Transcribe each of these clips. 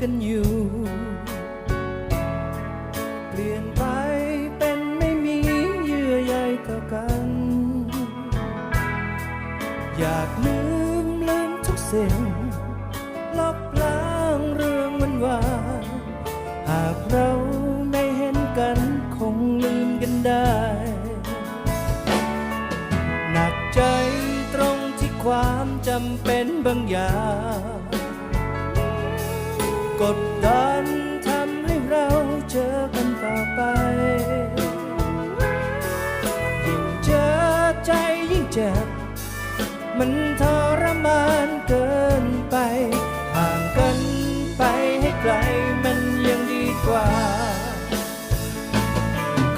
กันอยู่ เปลี่ยนไปเป็นไม่มีเยื่อใยต่อกัน อยากลืมลืมทุกสิ่งลบล้างเรื่องมันว่าดหากเราไม่เห็นกันคงลืมกันได้ หนักใจตรงที่ความจำเป็นบางอย่าง กดดันทำให้เราเจอกันต่อไป ยิ่งเจอใจยิ่งเจ็บ มันทรมานเกินไป ห่างกันไปให้ไกลมันยังดีกว่า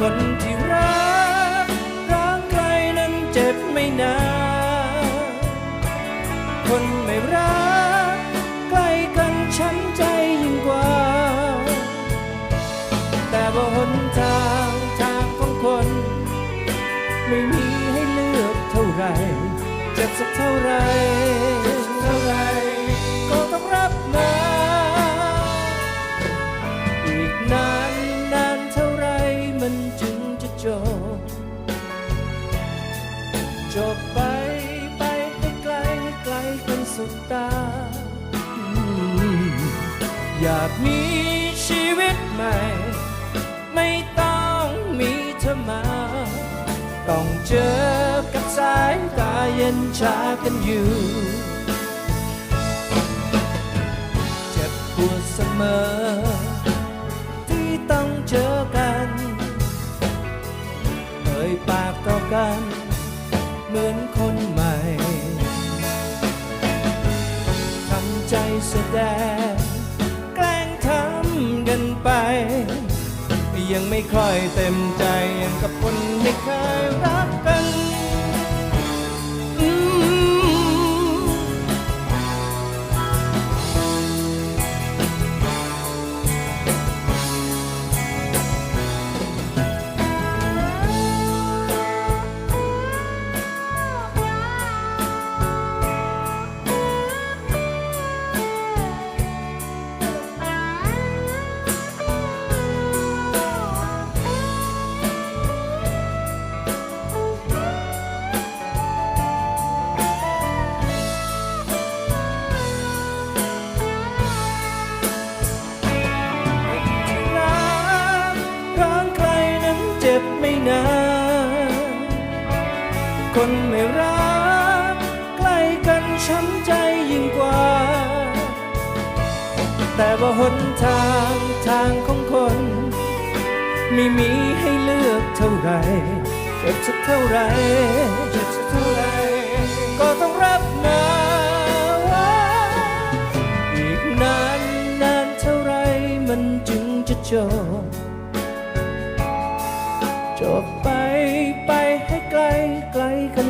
คนที่รักรักใครนั้นเจ็บไม่นาน ไร เจ็บสักเท่าไรเท่าไร ก็ต้องรับมาอีกนานนานเท่าไรมันจึงจะจบ จบไปไปให้ไกลให้ไกลกันสุดตา อยากมีชีวิตใหม่ เย็นชากันอยู่ เจ็บปวดเสมอ ที่ต้องเจอกันเอ่ยปากต่อกัน เหมือนคนใหม่ทำใจแสดง แกล้งทำกันไป ยังไม่ค่อยเต็มใจย่างกับคนไม่เคยรัก คนไม่รักใกล้กันช้ำใจยิ่งกว่า แต่ว่าหนทางทางของคน ไม่มีให้เลือกเท่าไหรเจ็บสักเท่าไหรเจ็บสักเท่าไหรก็ต้องรับมาว่าอีกนานนานเท่าไรมันจึงจะจบจบ